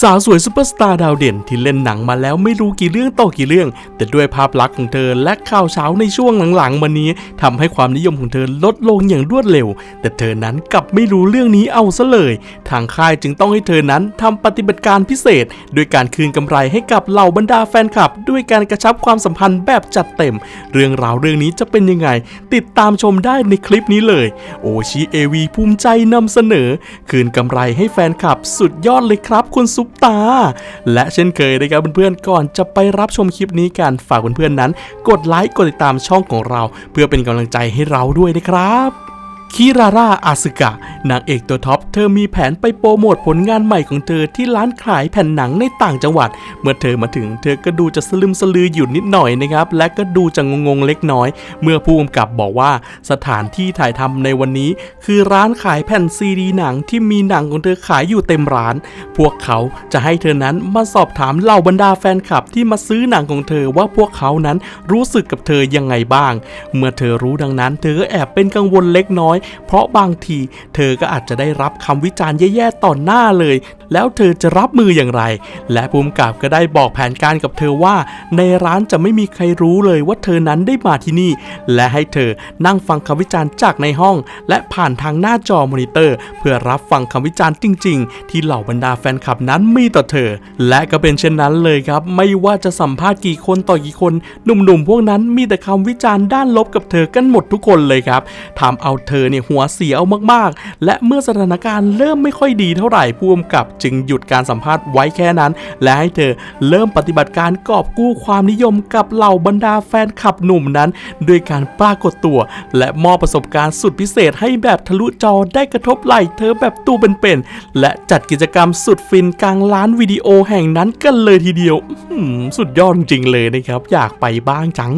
สาวสวยซุปเปอร์สตาร์ดาวเด่นที่เล่นหนังมาแล้วไม่รู้กี่เรื่องต่อกี่เรื่อง แต่ด้วยภาพลักษณ์ของเธอและข่าวเช้าในช่วงหลังๆมานี้ทำให้ความนิยมของเธอลดลงอย่างรวดเร็ว แต่เธอนั้นกลับไม่รู้เรื่องนี้เอาซะเลย ทางค่ายจึงต้องให้เธอนั้นทำปฏิบัติการพิเศษด้วยการคืนกำไรให้กับเหล่าบรรดาแฟนคลับ ด้วยการกระชับความสัมพันธ์แบบจัดเต็ม เรื่องราวเรื่องนี้จะเป็นยังไง ติดตามชมได้ในคลิปนี้เลย โอชิเอวีภูมิใจนำเสนอ คืนกำไรให้แฟนคลับสุดยอดเลยครับคุณซุปตา และเช่นเคยนะครับเพื่อนๆก่อนจะไปรับชมคลิปนี้กันฝากเพื่อนๆนั้น กดไลค์กดติดตามช่องของเรา เพื่อเป็นกำลังใจให้เราด้วยนะครับ คิราร่าอาสึกะนางเอกตัวท็อป เธอมีแผนไปโปรโมทผลงานใหม่ของเธอที่ร้านขายแผ่นหนังในต่างจังหวัด เมื่อเธอมาถึงเธอก็ดูจะสลึมสลืออยู่นิดหน่อยนะครับ และก็ดูจะงงๆเล็กน้อย เมื่อผู้กำกับบอกว่าสถานที่ถ่ายทำในวันนี้ คือร้านขายแผ่นซีดีหนังที่มีหนังของเธอขายอยู่เต็มร้าน พวกเขาจะให้เธอนั้นมาสอบถามเหล่าบรรดาแฟนคลับที่มาซื้อหนังของเธอว่าพวกเขานั้นรู้สึกกับเธอยังไงบ้าง เมื่อเธอรู้ดังนั้น เธอก็แอบเป็นกังวลเล็กน้อยเพราะบางทีเธอก็อาจจะได้รับคำวิจารณ์แย่ๆต่อหน้าเลยแล้วเธอจะรับมืออย่างไร และภูมิกับก็ได้บอกแผนการกับเธอว่า ในร้านจะไม่มีใครรู้เลยว่าเธอนั้นได้มาที่นี่ และให้เธอนั่งฟังคำวิจารณ์จากในห้อง และผ่านทางหน้าจอมอนิเตอร์ เพื่อรับฟังคำวิจารณ์จริง ๆ ที่เหล่าบรรดาแฟนคลับนั้นมีต่อเธอ และก็เป็นเช่นนั้นเลยครับ ไม่ว่าจะสัมภาษณ์กี่คนต่อกี่คนหนุ่มๆพวกนั้นมีแต่คำวิจารณ์ด้านลบกับเธอกันหมดทุกคนเลยครับทำเอาเธอเนี่ยหัวเสียเอามากๆ และเมื่อสถานการณ์เริ่มไม่ค่อยดีเท่าไหร่ผู้กำกับจึงหยุดการสัมภาษณ์ไว้แค่นั้น และให้เธอเริ่มปฏิบัติการกอบกู้ความนิยมกับเหล่าบรรดาแฟนคลับหนุ่มนั้น ด้วยการปรากฏตัว และมอบประสบการณ์สุดพิเศษให้แบบทะลุจอได้กระทบไหล่เธอแบบตัวเป็นๆและจัดกิจกรรมสุดฟินกลางร้านวิดีโอแห่งนั้นกันเลยทีเดียวสุดยอดจริงเลยนะครับ อยากไปบ้างจัง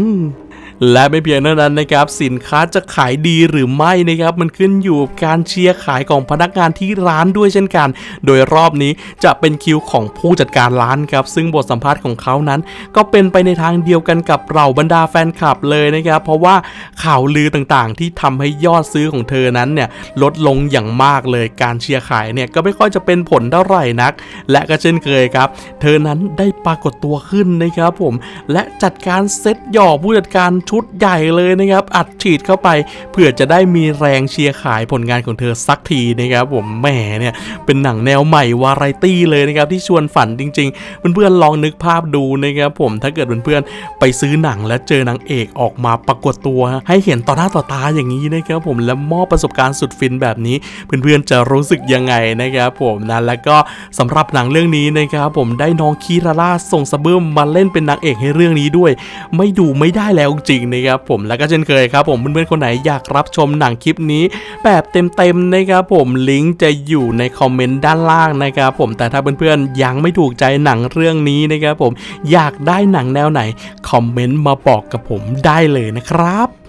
และไม่เพียงเท่านั้นนะครับ สินค้าจะขายดีหรือไม่นะครับ มันขึ้นอยู่กับการเชียร์ขายของพนักงานที่ร้านด้วยเช่นกัน โดยรอบนี้จะเป็นคิวของผู้จัดการร้านครับ ซึ่งบทสัมภาษณ์ของเขานั้น ก็เป็นไปในทางเดียวกันกับเราบรรดาแฟนคลับเลยนะครับ เพราะว่าข่าวลือต่างๆ ที่ทำให้ยอดซื้อของเธอนั้นเนี่ยลดลงอย่างมากเลย การเชียร์ขายเนี่ยก็ไม่ค่อยจะเป็นผลเท่าไหร่นัก และก็เช่นเคยครับ เธอนั้นได้ปรากฏตัวขึ้นนะครับผม และจัดการเซตหย่อผู้จัดการชุดใหญ่เลยนะครับ อัดฉีดเข้าไป เพื่อจะได้มีแรงเชียร์ขายผลงานของเธอสักทีนะครับผมแหมเนี่ยเป็นหนังแนวใหม่วาไรตี้เลยนะครับที่ชวนฝันจริงๆเพื่อนๆลองนึกภาพดูนะครับผมถ้าเกิดเพื่อนๆไปซื้อหนังและเจอนางเอกออกมาปรากฏตัว ให้เห็นต่อหน้าต่อตาอย่างนี้นะครับผมและมอบประสบการณ์สุดฟินแบบนี้ เพื่อนๆจะรู้สึกยังไงนะครับผมนะแล้วก็สำหรับหนังเรื่องนี้นะครับผมได้น้องคีราล่าส่งสะบึ้มมาเล่นเป็นนางเอกให้เรื่องนี้ด้วย ไม่ดูไม่ได้แล้วจริริงๆนะครับผมแล้วก็เช่นเคยครับผมเพื่อนๆคนไหนอยากรับชมหนังคลิปนี้ แบบเต็มๆนะครับผมลิงก์จะอยู่ในคอมเมนต์ด้านล่างนะครับผมแต่ถ้าเพื่อนๆยังไม่ถูกใจหนังเรื่องนี้นะครับผมอยากได้หนังแนวไหนคอมเมนต์มาบอกกับผมได้เลยนะครับ